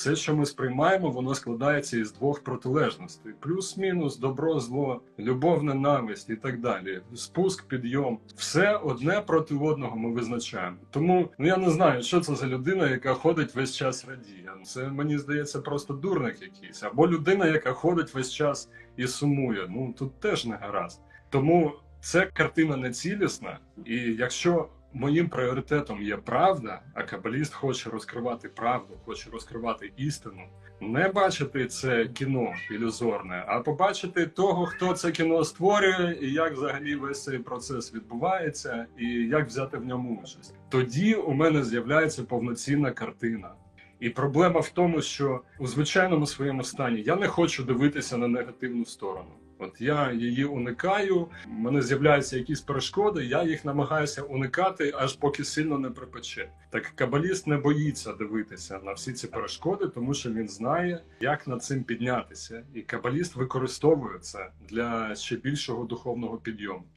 Все, що ми сприймаємо, воно складається із двох протилежностей: плюс-мінус, добро, зло, любов, ненависть і так далі. Спуск, підйом. Все одне проти одного ми визначаємо. Тому ну я не знаю, що це за людина, яка ходить весь час радіє. Це мені здається просто дурник якийсь, або людина, яка ходить весь час і сумує. Ну тут теж не гаразд. Тому ця картина не цілісна, і якщо моїм пріоритетом є правда, а кабаліст хоче розкривати правду, хоче розкривати істину, не бачити це кіно ілюзорне, а побачити того, хто це кіно створює, і як взагалі весь цей процес відбувається, і як взяти в ньому участь. Тоді у мене з'являється повноцінна картина. І проблема в тому, що у звичайному своєму стані я не хочу дивитися на негативну сторону. От я її уникаю, в мене з'являються якісь перешкоди, я їх намагаюся уникати, аж поки сильно не припече. Так кабаліст не боїться дивитися на всі ці перешкоди, тому що він знає, як над цим піднятися. І кабаліст використовує це для ще більшого духовного підйому.